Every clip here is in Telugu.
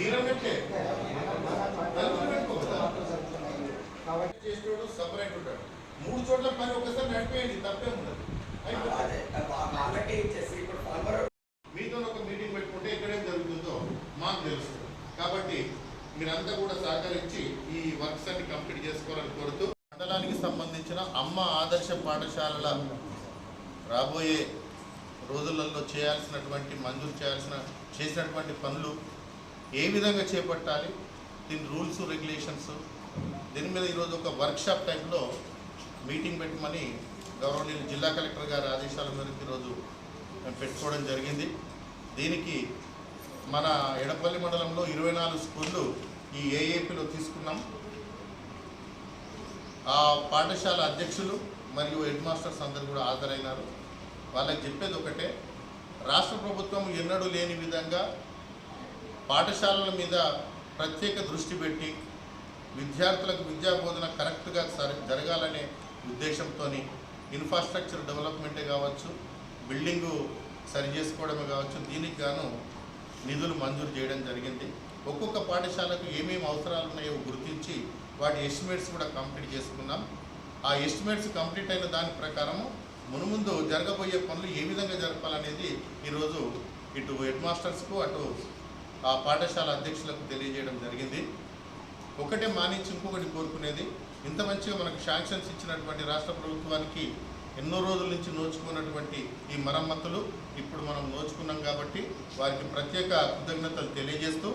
తీరబెట్టే చేసేవాడు సపరేట్ ఉంటాడు. మూడు చోట్ల పని ఒకసారి నడిపేయండి తప్పే ఉండదు. మీతో ఒక మీటింగ్ పెట్టుకుంటే ఎక్కడేం జరుగుతుందో మాకు తెలుస్తుంది కాబట్టి మీరంతా కూడా సహకరించి ఈ వర్క్స్ అన్ని కంప్లీట్ చేసుకోవాలని కోరుతూ మండలానికి సంబంధించిన అమ్మ ఆదర్శ పాఠశాలల రాబోయే రోజులలో చేయాల్సినటువంటి మంజూరు చేయాల్సిన చేసినటువంటి పనులు ఏ విధంగా చేపట్టాలి? దీని రూల్స్ రెగ్యులేషన్స్. దీని మీద ఈరోజు ఒక వర్క్షాప్ టైంలో మీటింగ్ పెట్టమని గౌరవనీయులు జిల్లా కలెక్టర్ గారి ఆదేశాల మేరకు ఈరోజు మేము పెట్టుకోవడం జరిగింది. దీనికి మన ఎడపల్లి మండలంలో ఇరవై నాలుగు స్కూళ్ళు ఈ ఏఏపీలో తీసుకున్నాం. ఆ పాఠశాల అధ్యక్షులు మరియు హెడ్ మాస్టర్స్ అందరు కూడా హాజరైనారు. వాళ్ళకి చెప్పేది ఒకటే రాష్ట్ర ప్రభుత్వం ఎన్నడూ లేని విధంగా పాఠశాలల మీద ప్రత్యేక దృష్టి పెట్టి విద్యార్థులకు విద్యా బోధన కరెక్ట్గా జరగాలనే ఉద్దేశంతో ఇన్ఫ్రాస్ట్రక్చర్ డెవలప్మెంటే కావచ్చు బిల్డింగు సరి చేసుకోవడమే కావచ్చు దీనికి గాను నిధులు మంజూరు చేయడం జరిగింది. ఒక్కొక్క పాఠశాలకు ఏమేమి అవసరాలు ఉన్నాయో గుర్తించి వాటి ఎస్టిమేట్స్ కూడా కంప్లీట్ చేసుకున్నాం. ఆ ఎస్టిమేట్స్ కంప్లీట్ అయిన దాని ప్రకారము మునుముందు జరగబోయే పనులు ఏ విధంగా జరపాలనేది ఈరోజు ఇటు హెడ్ మాస్టర్స్కు అటు ఆ పాఠశాల అధ్యక్షులకు తెలియజేయడం జరిగింది. ఒకటే మానించి ఇంకొకటి కోరుకునేది ఇంత మంచిగా మనకు శాంక్షన్స్ ఇచ్చినటువంటి రాష్ట్ర ప్రభుత్వానికి ఎన్నో రోజుల నుంచి నోచుకున్నటువంటి ఈ మరమ్మతులు ఇప్పుడు మనం నోచుకున్నాం కాబట్టి వారికి ప్రత్యేక కృతజ్ఞతలు తెలియజేస్తూ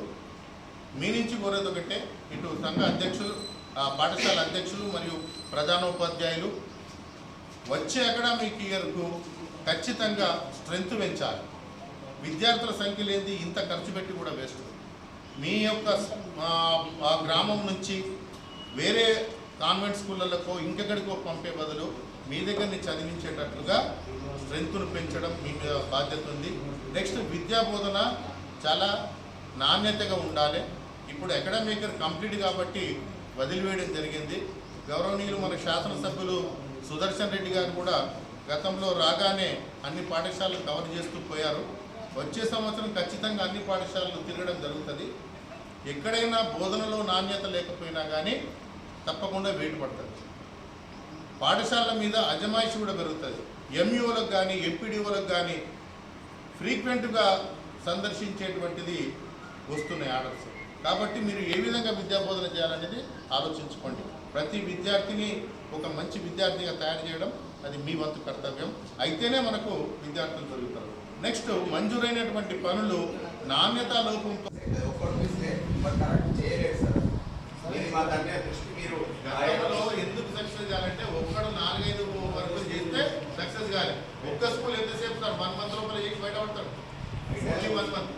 మీ నుంచి కోరేది ఒకటే ఇటు సంఘ అధ్యక్షులు ఆ పాఠశాల అధ్యక్షులు మరియు ప్రధానోపాధ్యాయులు వచ్చే అకాడమిక్ ఇయర్కు ఖచ్చితంగా స్ట్రెంగ్త్ పెంచాలి. విద్యార్థుల సంఖ్య లేనిది ఇంత ఖర్చు పెట్టి కూడా వేస్ట్. మీ యొక్క ఆ, గ్రామం నుంచి వేరే కాన్వెంట్ స్కూళ్ళకో ఇంకెక్కడికో పంపే బదులు మీ దగ్గరని చదివించేటట్లుగా స్ట్రెంగ్త్ను పెంచడం మీ మీద బాధ్యత ఉంది. నెక్స్ట్ విద్యా బోధన చాలా నాణ్యతగా ఉండాలి. ఇప్పుడు అకాడమిక్ కంప్లీట్ కాబట్టి వదిలివేయడం జరిగింది. గౌరవనీయులు మన శాసనసభ్యులు సుదర్శన్ రెడ్డి గారు కూడా గతంలో రాగానే అన్ని పాఠశాలలు కవర్ చేస్తూ పోయారు. వచ్చే సంవత్సరం ఖచ్చితంగా అన్ని పాఠశాలలు తిరగడం జరుగుతుంది. ఎక్కడైనా బోధనలో నాణ్యత లేకపోయినా కానీ తప్పకుండా వేటు పడుతుంది పాఠశాలల మీద అజమాయిషి కూడా పెరుగుతుంది. ఎంఈఓలకు కానీ ఎంపీడీఓలకు కానీ ఫ్రీక్వెంట్గా సందర్శించేటువంటిది వస్తున్నాయి ఆర్డర్స్. కాబట్టి మీరు ఏ విధంగా విద్యాబోధన చేయాలనేది ఆలోచించుకోండి. ప్రతి విద్యార్థిని ఒక మంచి విద్యార్థిగా తయారు చేయడం అది మీ వంతు కర్తవ్యం. అయితేనే మనకు విద్యార్థులు దొరుకుతారు నెక్స్ట్ మంజూరైనటువంటి పనులు నాణ్యత లోపంతో ఎందుకు సక్సెస్ కావాలంటే ఒక్కడు నాలుగైదు వరకు చేస్తే సక్సెస్ కాలేదు ఒక్క స్కూల్ ఎంతసేపు సార్? వన్ మంత్ లోపల చేసి బయటపడతాడు వన్ మంత్